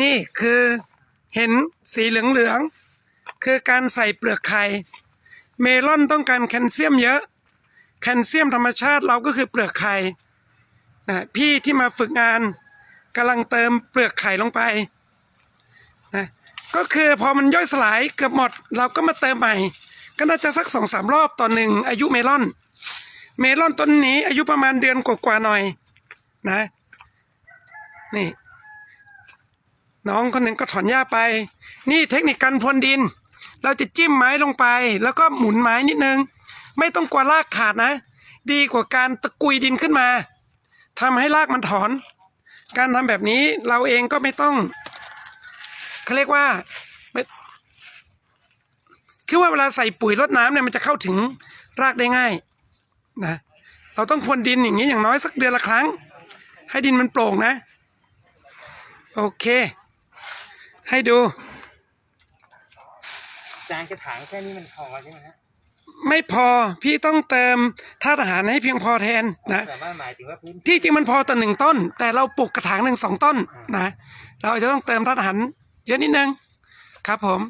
นี่คือเห็นสีเหลืองๆคือการใส่เปลือกไข่เมลอนต้องการแคลเซียมเยอะ แคลเซียมธรรมชาติเราก็คือเปลือกไข่นะพี่ที่มาฝึกงานกำลังเติมเปลือกไข่ลงไปนะก็คือพอมันย่อยสลายเกือบหมดเราก็มาเติมใหม่ ก็น่าจะสักสองสามรอบต่อหนึ่งอายุเมลอน เมลอนต้นนี้อายุประมาณเดือนกว่าๆหน่อยนะนี่ น้องคนหนึ่งก็ถอนหญ้าไป นี่เทคนิคการพรวนดิน เราจะจิ้มไม้ลงไป แล้วก็หมุนไม้นิดนึง ไม่ต้องกลัวรากขาดนะ ดีกว่าการตะกุยดินขึ้นมาทำให้รากมันถอน การทำแบบนี้เราเองก็ไม่ต้องเขาเรียกว่าคือว่าเวลาใส่ปุ๋ยรดน้ำเนี่ยมันจะเข้าถึงรากได้ง่ายนะเราต้องพรวนดินอย่างนี้อย่างน้อยสักเดือนละครั้ง ให้ดินมันโปร่งนะ โอเค ให้ดู จานกระถางแค่นี้มันพอใช่ไหมฮะไม่พอพี่ต้องเติมธาตุอาหารให้เพียงพอแทนนะ แต่ว่าหมายถึงว่าพื้นที่จริงมันพอต่อหนึ่งต้น แต่เราปลูกกระถางหนึ่งสองต้นนะ เราจะต้องเติมธาตุอาหารเยอะนิดนึงครับผม